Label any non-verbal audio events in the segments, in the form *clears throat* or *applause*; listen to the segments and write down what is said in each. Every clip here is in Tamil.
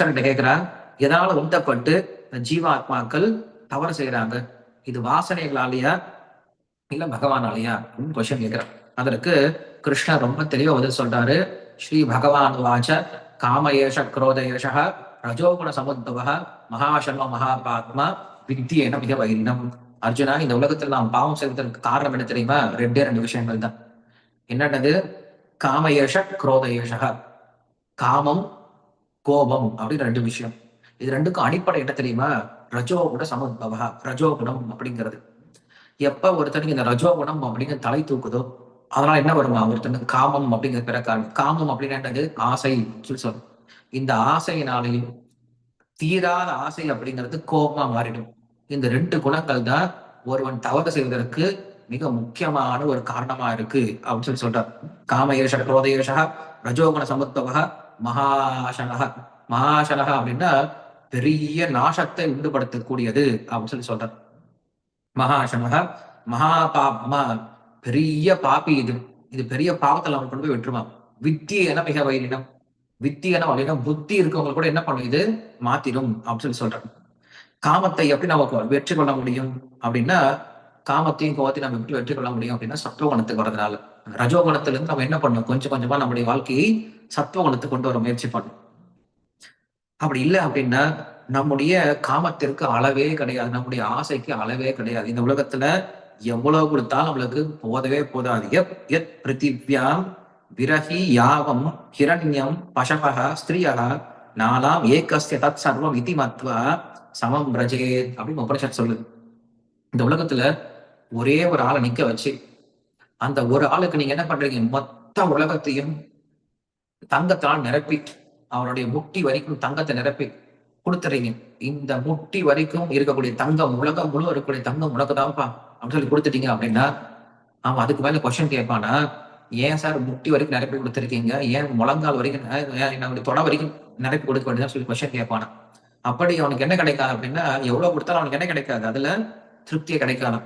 கிருஷ்ணர்கிட்ட கேட்கிறார். எதனால உந்தப்பட்டு ஜீவாத்மாக்கள் தவறு செய்யறாங்க இது வாசனைகளாலேயா? இல்ல பகவானாலயா? அப்படின்னு கொஸ்டின் கேட்கிறார். அதற்கு கிருஷ்ணர் ரொம்ப தெளிவா பதில் சொல்றாரு. ஸ்ரீ பகவான் வாச்ச காமயேஷ குரோதயேஷ ரஜோகுண சமுத்தவ மகாசன்ம மகாபாத்மா வித்தியேன மிக வைரினம். அர்ஜுனா இந்த உலகத்தில் நாம் பாவம் செய்வதற்கு காரணம் என்ன தெரியுமா? ரெண்டே ரெண்டு விஷயங்கள் தான். என்னென்னது? காமயேஷ குரோதயேஷ. காமம் கோபம் அப்படின்னு ரெண்டு விஷயம். இது ரெண்டுக்கும் அடிப்படை என்ன தெரியுமா? ரஜோகுண ரஜோ ரஜோகுணம் அப்படிங்கிறது. எப்ப ஒருத்தனுக்கு இந்த ரஜோகுணம் அப்படிங்கிற தலை தூக்குதோ அதனால என்ன வருமா? ஒருத்தனுக்கு காமம் அப்படிங்கிற பிறக்காரு காமம் அப்படின்னு என்னது? ஆசை சொல்லி சொல்லும் இந்த ஆசையினாலேயும் தீராத ஆசை அப்படிங்கிறது கோபமா மாறிடும். இந்த ரெண்டு குணங்கள் தான் ஒருவன் தவறு செய்வதற்கு மிக முக்கியமான ஒரு காரணமா இருக்கு அப்படின்னு சொல்லி சொல்றார். காமயேஷ குரோதயேஷ ரஜோகுண சமுத்தவக மகாசனக மகாசனக அப்படின்னா பெரிய நாசத்தை உண்டுபடுத்தக்கூடியது அப்படின்னு சொல்லி சொல்றார். மகாசனக மகா பாப்மா பெரிய பாப்பி இது. இது பெரிய பாவத்தில் அவன் கொண்டு போய் விட்டுருமா வித்தியன மிக வைரினம் வித்தியன வலினம். புத்தி இருக்கவங்க கூட என்ன பண்ணும்? இது மாத்திடும் அப்படின்னு சொல்லி சொல்றாங்க காமத்தை எப்படி நம்ம வெற்றி கொள்ள முடியும் அப்படின்னா காமத்தையும் கோபத்தையும் நம்ம எப்படி வெற்றி கொள்ள முடியும் அப்படின்னா சத்துவகுணத்துக்கு வரதுனால ரஜோகுணத்துல இருந்து நம்ம என்ன பண்ணணும்? கொஞ்சம் கொஞ்சமா நம்முடைய வாழ்க்கையை சத்துவகுணத்துக்கு கொண்டு வர முயற்சி பண்ணும் அப்படி இல்லை அப்படின்னா நம்முடைய காமத்திற்கு அளவே கிடையாது. நம்முடைய ஆசைக்கு அளவே கிடையாது. இந்த உலகத்துல எவ்வளவு கொடுத்தாலும் நம்மளுக்கு போதவே போதாது. எத் எத் பிருத்திவியாம் விரகி யாவம் ஹிரண்யம் பசவக ஸ்திரியக நாலாம் ஏகஸ்ய தத் சர்வம் இதி மத்வா சமம் பிரஜே அப்படின்னு உபனிஷத் சொல்லுது. இந்த உலகத்துல ஒரே ஒரு ஆளை நிக்க வச்சு அந்த ஒரு ஆளுக்கு நீங்க என்ன பண்றீங்க? மொத்த உலகத்தையும் தங்கத்தால் நிரப்பி அவருடைய முட்டி வரைக்கும் தங்கத்தை நிரப்பி கொடுத்துறீங்க. இந்த முட்டி வரைக்கும் இருக்கக்கூடிய தங்கம் உலகம் முழு இருக்கக்கூடிய தங்கம் உனக்குதான்ப்பா அப்படின்னு சொல்லி கொடுத்துட்டீங்க அப்படின்னா அவன் அதுக்கு மேல கொஸ்டின் கேட்பானா ஏன் சார் முட்டி வரைக்கும் நிரப்பி கொடுத்துருக்கீங்க? ஏன் முழங்கால் வரைக்கும் என்னுடைய தொட வரைக்கும் நிரப்பி கொடுக்க வேண்டியதான் சொல்லி கொஸ்டின் கேட்பானா. அப்படி அவனுக்கு என்ன கிடைக்காது அப்படின்னா எவ்வளவு கொடுத்தாலும் அவனுக்கு என்ன கிடைக்காது? அதுல திருப்தியே கிடைக்காது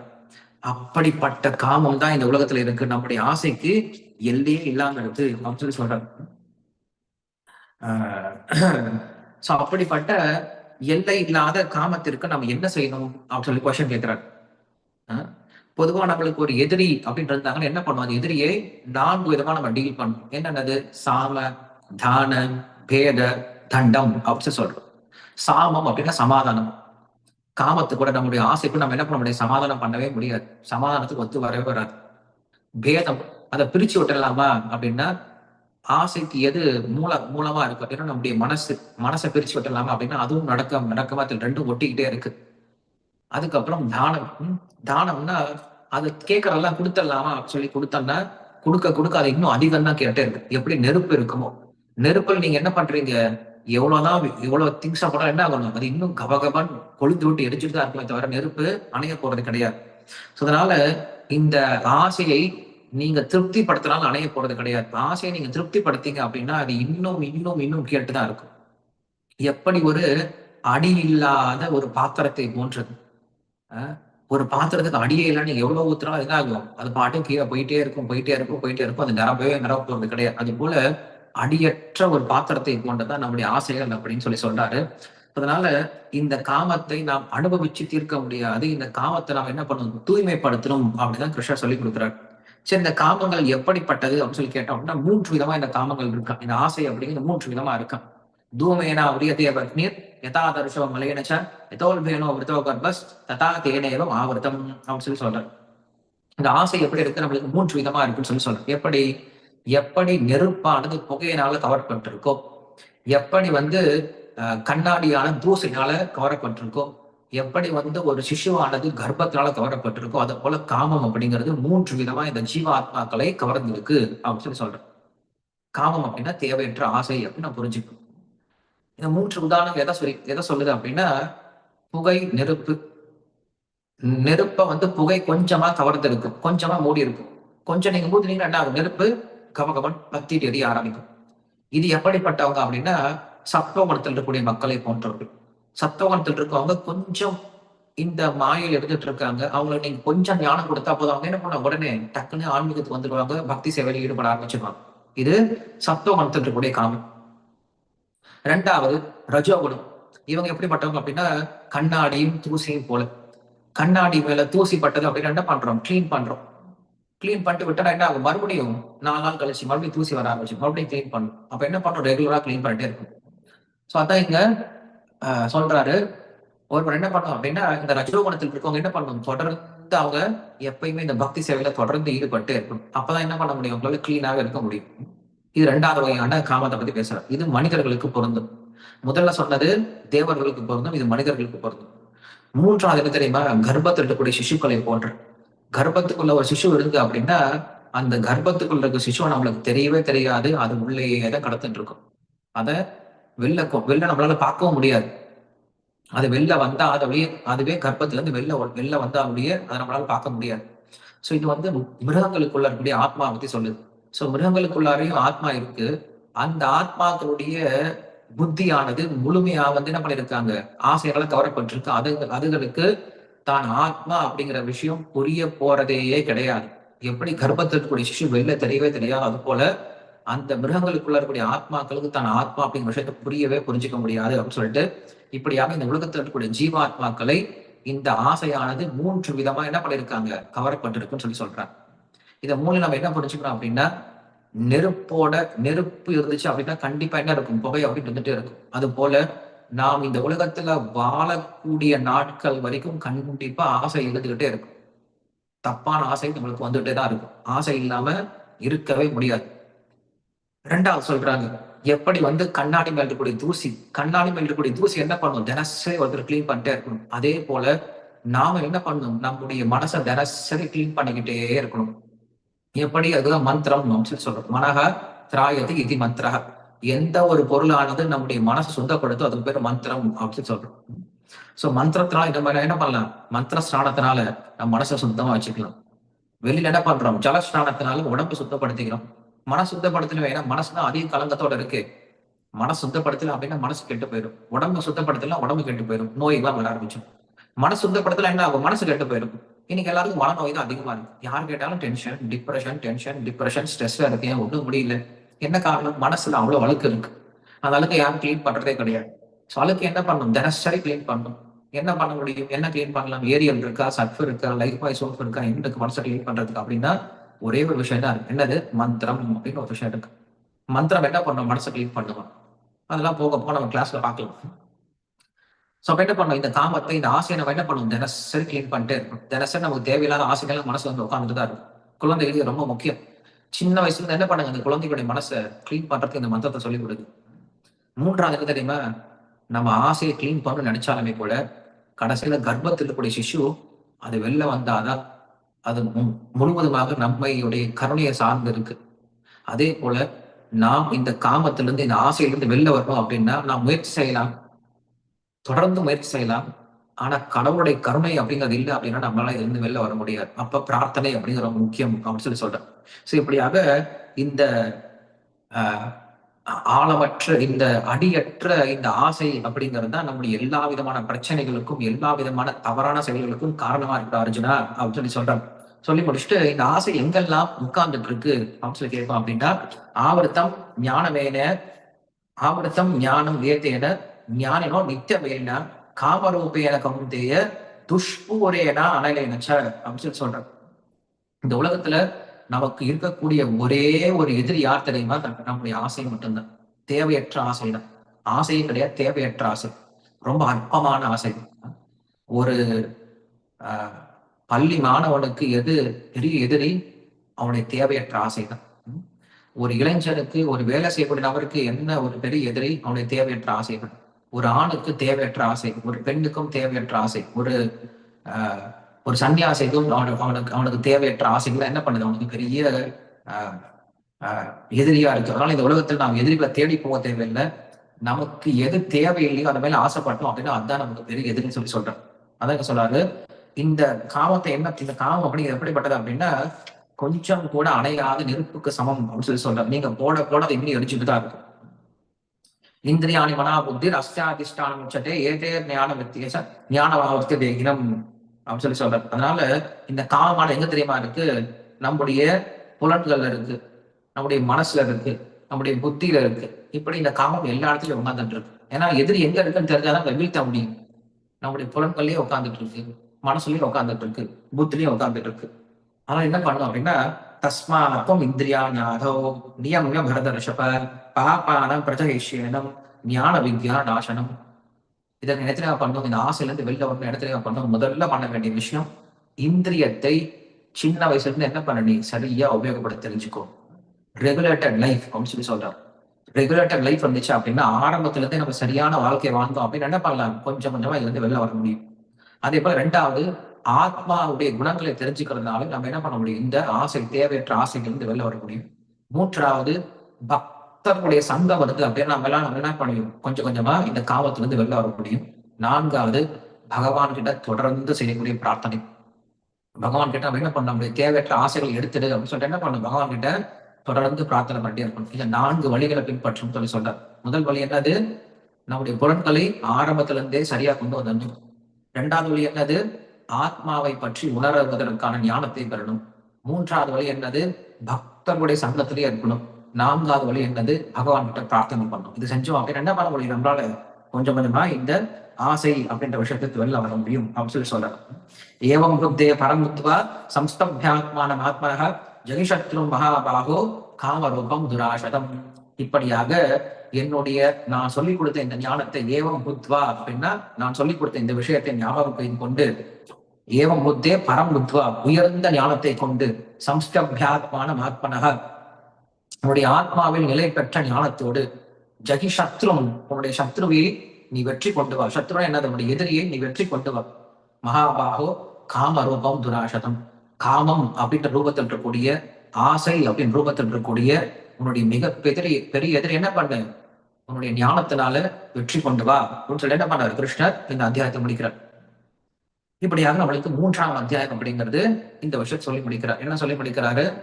அப்படிப்பட்ட காமம் தான் இந்த உலகத்துல இருக்கு. நம்முடைய ஆசைக்கு எல்லையே இல்லாம இருக்கு அப்படின்னு சொல்லி சொல்றாங்க. சோ அப்படிப்பட்ட எல்லை இல்லாத காமத்திற்கு நம்ம என்ன செய்யணும் அப்படின்னு சொல்லி கொஸ்டின் கேட்கிறாரு பொதுவா நம்மளுக்கு ஒரு எதிரி அப்படின்னு இருந்தாங்கன்னா என்ன பண்ணுவோம் அந்த எதிரியை நான்கு விதமா நம்ம டீல் பண்ணணும். என்னென்னது? சாம தான பேத தண்டம் அப்படின்னு சொல்றோம். சாமம் அப்படின்னா சமாதானம். காமத்து கூட நம்முடைய ஆசைக்கு நம்ம என்ன பண்ண முடியாது சமாதானம் பண்ணவே முடியாது. சமாதானத்துக்கு ஒத்து வரவே வராது. பேதம் அதை பிரிச்சு விட்டுடலாமா அப்படின்னா ஆசைக்கு எது மூல மூலமா இருக்கு அப்படின்னா நம்முடைய மனசு மனசை பிரிச்சு விட்டுடலாமா அப்படின்னா அதுவும் நடக்க நடக்கமா ரெண்டும் ஒட்டிக்கிட்டே இருக்கு. அதுக்கப்புறம் தானம். ம், தானம்னா அது கேட்கறதெல்லாம் கொடுத்துடலாமா சொல்லி கொடுத்தோம்னா கொடுக்க கொடுக்க அது இன்னும் அதிகம் தான் கேட்டே இருக்கு. எப்படி நெருப்பு இருக்குமோ? நெருப்பில் நீங்க என்ன பண்றீங்க? எவ்வளவுதான் எவ்வளவு திங்ஸா போனா என்ன ஆகணும்? அது இன்னும் கபகபன் கொழுந்து விட்டு எரிச்சுட்டு தான் இருக்குமே தவிர நெருப்பு அணைய போறது கிடையாது. ஸோ அதனால இந்த ஆசையை நீங்க திருப்திப்படுத்தினாலும் அணைய போறது கிடையாது. ஆசையை நீங்க திருப்திப்படுத்தீங்க அப்படின்னா அது இன்னும் இன்னும் இன்னும் கேட்டுதான் இருக்கும். எப்படி ஒரு அடி இல்லாத ஒரு பாத்திரத்தை போன்றது? ஒரு பாத்திரத்துக்கு அடியே இல்லை நீங்க எவ்வளவு ஊத்துனாலும் அது என்ன ஆகும்? அது பாட்டும் கீழே போயிட்டே இருக்கும் போயிட்டே இருக்கும் போயிட்டே இருக்கும். அது நிரம்பவே நிரம்ப போறது கிடையாது. அது போல அடியற்ற ஒரு பாத்திரத்தை போன்றதான் நம்முடைய ஆசைகள் அப்படின்னு சொல்லி சொல்றாரு. அதனால இந்த காமத்தை நாம் அனுபவிச்சு தீர்க்க முடியாது. இந்த காமத்தை நாம் என்ன பண்ணணும்? தூய்மைப்படுத்தணும் அப்படிதான் கிருஷ்ணர் சொல்லி கொடுக்குறாரு. சரி இந்த காமங்கள் எப்படிப்பட்டது அப்படின்னு சொல்லி கேட்டோம் அப்படின்னா மூன்று விதமா இந்த காமங்கள் இருக்கா இந்த ஆசை அப்படிங்கிற மூன்று விதமா இருக்கான். தூமேனா உரியதே யதா யதாதர்ஷோ மலையனச்ச எதோல்பேனோ விருத்தோ கர்பஸ் ததா தேனேவம் ஆவர்த்தம் அப்படின்னு சொல்லி சொல்றாரு. இந்த ஆசை எப்படி இருக்கு? நம்மளுக்கு மூன்று விதமா இருக்குன்னு சொல்லி சொல்றேன் எப்படி? எப்படி நெருப்பானது புகையினால கவரப்பட்டிருக்கோ எப்படி வந்து கண்ணாடியான தூசினால கவரப்பட்டிருக்கோ எப்படி வந்து ஒரு சிசுவானது கர்ப்பத்தினால கவரப்பட்டிருக்கோ அதை போல காமம் அப்படிங்கிறது மூன்று விதமா இந்த ஜீவாத்மாக்களை கவர்ந்திருக்கு அப்படின்னு சொல்லி சொல்றேன். காமம் அப்படின்னா தேவையற்ற ஆசை அப்படின்னு நான் புரிஞ்சுக்கணும். இந்த மூன்று உதாரணம் எதை சொல்லி எதை சொல்லுது அப்படின்னா புகை நெருப்பு. நெருப்பை வந்து புகை கொஞ்சமா கவர்ந்து இருக்கும் கொஞ்சமா மூடி இருக்கும் கொஞ்சம் நீங்க மூடினீங்கன்னா என்ன ஆகும் நெருப்பு கமகமன் பக்தி எரிய ஆரம்பிக்கும். இது எப்படிப்பட்டவங்க அப்படின்னா சத்தோகணத்தில் இருக்கக்கூடிய மக்களை போன்றவர்கள். சத்தோகணத்தில் இருக்கவங்க கொஞ்சம் இந்த மாயில் இருந்துட்டு இருக்காங்க. அவங்களுக்கு நீங்க கொஞ்சம் ஞானம் கொடுத்தா போதும். அவங்க என்ன பண்ண உடனே டக்குன்னு ஆன்மீகத்துக்கு வந்துடுவாங்க. பக்தி சேவையில் ஈடுபட ஆரம்பிச்சிருவாங்க. இது சத்துவகுணத்தில் இருக்கக்கூடிய காமம். ரெண்டாவது ரஜோகுணம். இவங்க எப்படிப்பட்டவங்க அப்படின்னா கண்ணாடியும் தூசியும் போல. கண்ணாடி மேல தூசி பட்டது அப்படின்னா என்ன பண்றோம்? கிளீன் பண்றோம். க்ளீன் பண்ணிட்டு விட்டா என்ன ஆகும்? மறுபடியும் நாலு நாள் கழிச்சு மறுபடியும் தூசி வர ஆரம்பிச்சு மறுபடியும் க்ளீன் பண்ணும். அப்ப என்ன பண்ணும்? ரெகுலரா க்ளீன் பண்ணிட்டே இருக்கும். ஸோ அதான் இங்க சொல்றாரு. ஒருவர் என்ன பண்ணும் அப்படின்னா இந்த ரஜோகுணத்தில் இருக்கவங்க என்ன பண்ணணும் தொடர்ந்து அவங்க எப்பயுமே இந்த பக்தி சேவையில தொடர்ந்து ஈடுபட்டு இருக்கணும் அப்பதான் என்ன பண்ண முடியும்? அவங்களால கிளீனாக இருக்க முடியும். இது ரெண்டாவது வகையான காமத்தை பத்தி பேசுறோம் இது மனிதர்களுக்கு பொருந்தும். முதல்ல சொன்னது தேவர்களுக்கு பொருந்தும் இது மனிதர்களுக்கு பொருந்தும். மூன்றாவது என்ன தெரியுமா? கர்ப்பத்தில் இருக்கக்கூடிய சிசுக்களை போன்ற. கர்ப்பத்துக்குள்ள ஒரு சிசு இருந்து அப்படின்னா அந்த கர்ப்பத்துக்குள்ள இருக்க சிசுவை நம்மளுக்கு தெரியவே தெரியாது. அது உள்ளேயே தான் கடத்திட்டு இருக்கும். அதை வெளில வெளில நம்மளால பார்க்கவும் முடியாது. அது வெளில வந்தா அது அப்படியே அதுவே கர்ப்பத்துல இருந்து வெளில வெளில வந்தா அப்படியே அதை நம்மளால பார்க்க முடியாது. ஸோ இது வந்து மிருகங்களுக்குள்ள இருக்கக்கூடிய ஆத்மா பத்தி சொல்லுது. ஸோ மிருகங்களுக்குள்ளாரையும் ஆத்மா இருக்கு. அந்த ஆத்மாக்களுடைய புத்தியானது முழுமையா வந்து என்ன பண்ணிருக்காங்க? ஆசைகளால கவரப்பட்டிருக்கு. அது அதுகளுக்கு தான் ஆத்மா அப்படிங்கிற விஷயம் புரிய போறதேயே கிடையாது. எப்படி கர்ப்பத்தில் இருக்கக்கூடிய சிசு வெளில தெரியவே தெரியாது அது போல அந்த மிருகங்களுக்குள்ள இருக்கக்கூடிய ஆத்மாக்களுக்கு தான் ஆத்மா அப்படிங்கிற விஷயத்தை புரியவே புரிஞ்சுக்க முடியாது அப்படின்னு சொல்லிட்டு இப்படியாக இந்த உலகத்தில் இருக்கக்கூடிய ஜீவாத்மாக்களை இந்த ஆசையானது மூன்று விதமா என்ன பண்ணிருக்காங்க? கவரப்பட்டிருக்குன்னு சொல்லி சொல்றாங்க. இதை மூணு நம்ம என்ன புரிஞ்சுக்கணும் அப்படின்னா நெருப்போட நெருப்பு இருந்துச்சு அப்படின்னா கண்டிப்பா என்ன இருக்கும்? புகை அப்படின்னு இருந்துட்டே இருக்கும். அது போல நாம் இந்த உலகத்துல வாழக்கூடிய நாட்கள் வரைக்கும் கண்டிப்பா ஆசை இருந்துகிட்டே இருக்கும். தப்பான ஆசை நம்மளுக்கு வந்துட்டே தான் இருக்கும். ஆசை இல்லாம இருக்கவே முடியாது. ரெண்டாவது சொல்றாங்க எப்படி வந்து கண்ணாடி மேல் இருக்கக்கூடிய தூசி கண்ணாடி மேல் இருக்கக்கூடிய தூசி என்ன பண்ணணும் தினசரி ஒருத்தர் கிளீன் பண்ணிட்டே இருக்கணும். அதே போல நாம என்ன பண்ணணும்? நம்முடைய மனசை தினசரி கிளீன் பண்ணிக்கிட்டே இருக்கணும். எப்படி? அதுதான் மந்திரம் சொல்லி சொல்றோம். மனக திராயது இது மந்திரக எந்த ஒரு பொருளானது நம்முடைய மனசை சுத்தப்படுத்தோ அதுக்கு பேர் மந்திரம் அப்படின்னு சொல்றோம். சோ மந்திரத்தினால இந்த மாதிரி என்ன பண்ணலாம்? மந்திர ஸ்நானத்தினால நம்ம மனசை சுத்தமா வச்சுக்கலாம். வெளியில என்ன பண்றோம்? ஜல ஸ்நானத்தினால உடம்பு சுத்தப்படுத்திக்கிறோம். மனசு சுத்தப்படுத்தல ஏன்னா மனசுதான் அதிக கலங்கத்தோட இருக்கு. மனசு சுத்தப்படுத்தல அப்படின்னா மனசு கெட்டு போயிடும். உடம்பு சுத்தப்படுத்தலாம் உடம்பு கெட்டு போயிடும். நோய் வர ஆரம்பிச்சோம் மனசு சுத்தப்படுத்தல என்ன ஆகும்? மனசு கெட்டு போயிடும். இன்னைக்கு எல்லாருக்கும் மனநோய் தான் அதிகமா இருக்கு. யார் கேட்டாலும் டென்ஷன் டிப்ரெஷன் டென்ஷன் டிப்ரெஷன் ஸ்ட்ரெஸ்ல இருக்கு ஏன் ஒண்ணும் முடியல. என்ன காரணம்? மனசுல அவ்வளவு வழக்கு இருக்கு. அந்த அழுக்கை யாரும் கிளீன் பண்றதே கிடையாது. ஸோ அழுக்கு என்ன பண்ணணும்? தினசரி கிளீன் பண்ணணும். என்ன பண்ண முடியும்? என்ன கிளீன் பண்ணலாம்? ஏரியல் இருக்கா? சர்ஃப் இருக்கா? லைஃப் பாய் சோப் இருக்கா? என்ன இருக்கு மனசை கிளீன் பண்றதுக்கு? அப்படின்னா ஒரே ஒரு விஷயம் தான் என்னது? மந்திரம் அப்படின்னு ஒரு விஷயம் இருக்கு. மந்திரம் என்ன பண்ணும்? மனசை கிளீன் பண்ணுவோம் அதெல்லாம் போக போக நம்ம கிளாஸ்ல பார்க்கலாம். ஸோ அப்போ என்ன பண்ணும்? இந்த காமத்தை இந்த ஆசையை நம்ம என்ன பண்ணுவோம் தினசரி கிளீன் பண்ணிட்டே இருக்கும் தினசரி நமக்கு தேவையில்லாத ஆசைகள் மனசு வந்து உட்காந்துட்டு தான் இருக்கும். குழந்தைகளுக்கு ரொம்ப முக்கியம். சின்ன வயசுல இருந்து என்ன பண்ணுங்க? அந்த குழந்தைகளுடைய மனசை கிளீன் பண்றதுக்கு இந்த மந்திரத்தை சொல்லிக் கொடுங்க மூன்றாவது என்ன தெரியுமா? நம்ம ஆசையை கிளீன் பண்ணணும்னு நினைச்சாலுமே கூட கடைசியில கர்ப்பத்தில் இருக்கக்கூடிய சிசு அது வெளில வந்தாதான் அது மு- முழுவதுமாக நம்மையுடைய கருணையை சார்ந்து இருக்கு. அதே போல நாம் இந்த காமத்திலிருந்து இந்த ஆசையிலிருந்து வெளில வரணும் அப்படின்னா நாம் முயற்சி செய்யலாம். தொடர்ந்து முயற்சி செய்யலாம். ஆனா கடவுளுடைய கருணை அப்படிங்கிறது இல்லை அப்படின்னா நம்மளால இருந்து வெளில வர முடியாது. அப்ப பிரார்த்தனை அப்படிங்கிற ரொம்ப முக்கியம் அப்படின்னு சொல்லி சொல்றேன். ஸோ இப்படியாக இந்த ஆஹ், ஆழமற்ற இந்த அடியற்ற இந்த ஆசை அப்படிங்கிறது தான் நம்முடைய எல்லா விதமான பிரச்சனைகளுக்கும் எல்லா விதமான தவறான செயல்களுக்கும் காரணமா இருக்கா அர்ஜுனா அப்படின்னு சொல்லி சொல்றாங்க. சொல்லி முடிச்சுட்டு இந்த ஆசை எங்கெல்லாம் உட்கார்ந்துட்டு இருக்கு அப்படின்னு சொல்லி கேட்போம் அப்படின்னா ஆவர்த்தம் ஞானமேன ஆவர்த்தம் ஞானம் வேத்தேன ஞானினோ நித்தியமேன காமரூபேன கவுந்தேய துஷ்பூரேனா அனலேனச்ச அப்படின்னு சொல்லி சொல்றாங்க. இந்த உலகத்துல நமக்கு இருக்கக்கூடிய ஒரே ஒரு எதிரி யார் தெரியுமா? நம்ம- நம்முடைய ஆசை மட்டும்தான். தேவையற்ற ஆசை தான் ஆசையும் கிடையாது தேவையற்ற ஆசை. ரொம்ப அற்பமான ஆசை. ஒரு பள்ளி மாணவனுக்கு எது பெரிய எதிரி? அவனுடைய தேவையற்ற ஆசை தான் ஒரு இளைஞனுக்கு ஒரு வேலை செய்யக்கூடிய நபருக்கு என்ன ஒரு பெரிய எதிரி? அவனுடைய தேவையற்ற ஆசை தான் ஒரு ஆணுக்கு தேவையற்ற ஆசை ஒரு பெண்ணுக்கும் தேவையற்ற ஆசை ஒரு ஒரு சன்னியாசிக்கும் அவனுக்கு அவனுக்கு அவனுக்கு தேவையற்ற ஆசைகள் என்ன பண்ணுது? அவனுக்கு பெரிய எதிரியா இருக்கு. அதனால இந்த உலகத்தில் நாம் எதிரிகளை தேடி போக தேவையில்லை. நமக்கு எது தேவையில்லையோ அந்த மேல ஆசைப்பட்டோம் அப்படின்னா அதுதான் நமக்கு பெரிய எதிரின்னு சொல்லி சொல்றேன் அதான் சொல்றாரு. இந்த காமத்தை என்ன இந்த காமம் அப்படிங்கிறது எப்படிப்பட்டது அப்படின்னா கொஞ்சம் கூட அணையாத நெருப்புக்கு சமம் அப்படின்னு சொல்லி சொல்றாரு. நீங்க போட போட அதை இன்னும் எரிச்சுட்டு தான் இருக்கும். இந்திரியாணி மனா புத்தி அஸ்தியாதிஷ்டானம் உச்சட்டே ஏதே ஞான வித்தியச ஞான வகவர்த்தி தேகினம் அப்படின்னு சொல்லி சொல்றாரு. அதனால இந்த காமமான எங்க தெரியுமா இருக்கு? நம்முடைய புலன்கள்ல இருக்கு நம்முடைய மனசுல இருக்கு நம்முடைய புத்தியில இருக்கு. இப்படி இந்த காமம் எல்லா இடத்துலயும் உட்காந்துட்டு இருக்கு. ஏன்னா எதிரி எங்க இருக்குன்னு தெரிஞ்சாதான் அதை வீழ்த்த முடியும். நம்முடைய புலன்கள்லயே உட்காந்துட்டு இருக்கு மனசுலயும் உட்காந்துட்டு இருக்கு புத்திலையும் உட்காந்துட்டு இருக்கு. ஆனா என்ன பண்ணணும் அப்படின்னா தஸ்மாத்வம் இந்திரியா ஞாதோ நியமிய பரத ரிஷப பாபானம் பிரஜகேஷியனம் ஞான வித்யா நாசனம் இதை இடத்துல பண்ணும். இந்த ஆசையில இருந்து வெளில வரணும் இடத்துல பண்ணும். முதல்ல பண்ண வேண்டிய விஷயம் இந்திரியத்தை சின்ன வயசுல இருந்து என்ன பண்ண நீ சரியா உபயோகப்படுத்த தெரிஞ்சுக்கோ. ரெகுலேட்டட் லைஃப் அப்படின்னு சொல்லி சொல்றாரு ரெகுலேட்டட் லைஃப் வந்துச்சு அப்படின்னா ஆரம்பத்துல இருந்தே நம்ம சரியான வாழ்க்கையை வாழ்ந்தோம் அப்படின்னு என்ன பண்ணலாம்? கொஞ்சம் கொஞ்சமா இதுல இருந்து வெளில வர முடியும். அதே போல ரெண்டாவது ஆத்மாவுடைய குணங்களை தெரிஞ்சுக்கிறதுனால நம்ம என்ன பண்ண முடியும்? இந்த ஆசை தேவையற்ற ஆசைகள் வெளில வர முடியும். மூன்றாவது பக்தர்களுடைய சங்கம் வருது அப்படின்னு நம்ம எல்லாம் நம்ம என்ன பண்ணியும் கொஞ்சம் கொஞ்சமா இந்த காமத்திலிருந்து வெளில வர முடியும். நான்காவது பகவான் கிட்ட தொடர்ந்து செய்யக்கூடிய பிரார்த்தனை. பகவான் கிட்ட நம்ம என்ன பண்ண முடியும்? தேவையற்ற ஆசைகள் எடுத்துடு அப்படின்னு சொல்லிட்டு என்ன பண்ணணும்? பகவான் கிட்ட தொடர்ந்து பிரார்த்தனை பண்ணிட்டே இருக்கணும். இந்த நான்கு வழிகளை பின்பற்றும் சொல்லி சொல்றார். முதல் வழி என்னது? நம்முடைய புலன்களை ஆரம்பத்திலிருந்தே சரியா கொண்டு வந்துடணும் இரண்டாவது வழி என்னது? ஆத்மாவை பற்றி உணர்வதற்கான ஞானத்தை பெறணும். மூன்றாவது வழி என்னது? பக்தர்களுடைய சங்கத்திலே இருக்கணும். நான்காவது வழி என்னது? பகவான் கிட்ட பிரார்த்தனை பண்ணணும். இது செஞ்சோம் அப்படின்னு என்ன பண்ண முடியும் நம்மளால கொஞ்சம் கொஞ்சமா இந்த ஆசை அப்படின்ற விஷயத்துக்கு வெளில வர முடியும் அப்படின்னு சொல்லி சொல்றாரு ஏவம் புத்தே பரமுத்வா சம்ஸ்தபியாத்மான ஆத்மனக ஜெகிஷத்ரு மகாபாகோ காமரூபம் துராசதம் இப்படியாக என்னுடைய நான் சொல்லிக் கொடுத்த இந்த ஞானத்தை ஏவம் புத்வா அப்படின்னா நான் சொல்லிக் கொடுத்த இந்த விஷயத்தை ஞாபகம் கொண்டு ஏவம் புத்தே பரம் புத்வா உயர்ந்த ஞானத்தை கொண்டு சம்ஸ்டபியாத்மான ஆத்மனக. உன்னுடைய ஆத்மாவில் நிலை பெற்ற ஞானத்தோடு ஜகி சத்ரும் உன்னுடைய சத்ருவை நீ வெற்றி கொண்டு வா. சத்ருவா என்னது? உன்னுடைய எதிரியை நீ வெற்றி கொண்டு வா. மகாபாகோ காம ரூபம் துராசதம். காமம் அப்படின்ற ரூபத்தில் இருக்கக்கூடிய ஆசை அப்படின்னு ரூபத்தில் இருக்கக்கூடிய உன்னுடைய மிக பெரிய பெரிய எதிரி என்ன பண்ணு? உன்னுடைய ஞானத்தினால வெற்றி கொண்டு வா. அப்படின்னு சொல்லி என்ன பண்ணாரு கிருஷ்ணர்? இந்த அத்தியாயத்தை முடிக்கிறார். இப்படியாக நம்மளுக்கு மூன்றாம் அத்தியாயம் அப்படிங்கிறது இந்த விஷயத்தை சொல்லி முடிக்கிறார். என்ன சொல்லி முடிக்கிறாரு?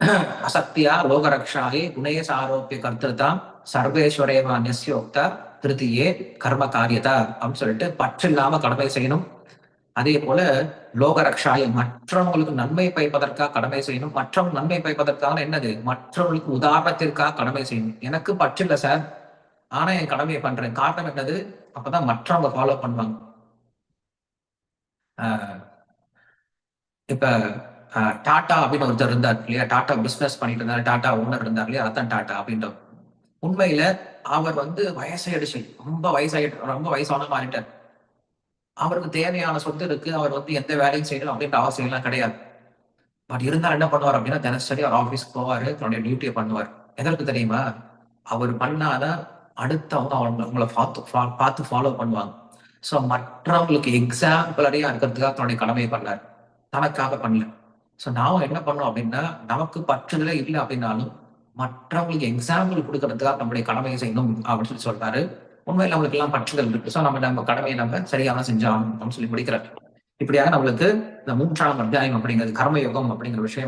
*clears throat* அசக்தியா லோகரக்ஷாயி குணேச சாரோப்பிய கர்த்ததாம் சர்வேஸ்வரேவா நெஸ்யோக்தா திருத்தியே கர்ம காரியதா அப்படின்னு சொல்லிட்டு பற்று இல்லாம கடமை செய்யணும். அதே போல லோகரக்ஷாய மற்றவங்களுக்கு நன்மை பயப்பதற்காக கடமை செய்யணும். மற்றவங்க நன்மை பயப்பதற்காக என்னது? மற்றவங்களுக்கு உதாரணத்திற்காக கடமை செய்யணும். எனக்கு பற்று இல்லை சார் ஆனா என் கடமையை பண்றேன். காரணம் என்னது? அப்பதான் மற்றவங்க ஃபாலோ பண்ணுவாங்க. இப்ப டாடா அப்படின்னு ஒருத்தர் இருந்தார் இல்லையா? டாடா பிசினஸ் பண்ணிட்டு இருந்தார். டாடா ஓனர் இருந்தார் இல்லையா? அதான் டாடா அப்படின்ற உண்மையில அவர் வந்து வயசாயிடுச்சு. ரொம்ப வயசாயிட்டு ரொம்ப வயசான மாறிட்டார். அவருக்கு தேவையான சொத்து இருக்கு அவர் வந்து எந்த வேலையும் செய்யணும் அப்படின்ற அவசியம் எல்லாம் கிடையாது. பட் இருந்தாலும் என்ன பண்ணுவார் அப்படின்னா தினசரி அவர் ஆஃபீஸ்க்கு போவார் தன்னுடைய டியூட்டியை பண்ணுவார். எதற்கு தெரியுமா? அவர் பண்ணாதான் அடுத்தவங்க அவங்க அவங்கள பார்த்து பார்த்து ஃபாலோ பண்ணுவாங்க. ஸோ மற்றவங்களுக்கு எக்ஸாம்பிளரியா இருக்கிறதுக்காக தன்னுடைய கடமையை பண்ணார். தனக்காக பண்ணல. ஸோ நாம என்ன பண்ணோம் அப்படின்னா நமக்கு பற்றுதல இல்லை அப்படின்னாலும் மற்றவங்களுக்கு எக்ஸாம்பிள் கொடுக்கறதுக்காக நம்முடைய கடமையை செய்யணும் அப்படின்னு சொல்லி சொல்றாரு. உண்மையில் நம்மளுக்கு எல்லாம் பற்றுதல் இருக்கு. ஸோ நம்ம நம்ம கடமையை நம்ம சரியாக செஞ்சாகணும் அப்படின்னு சொல்லி முடிக்கிறார். இப்படியாக நம்மளுக்கு இந்த மூன்றாம் அத்தியாயம் அப்படிங்கிறது கர்மயோகம் அப்படிங்கிற விஷயம்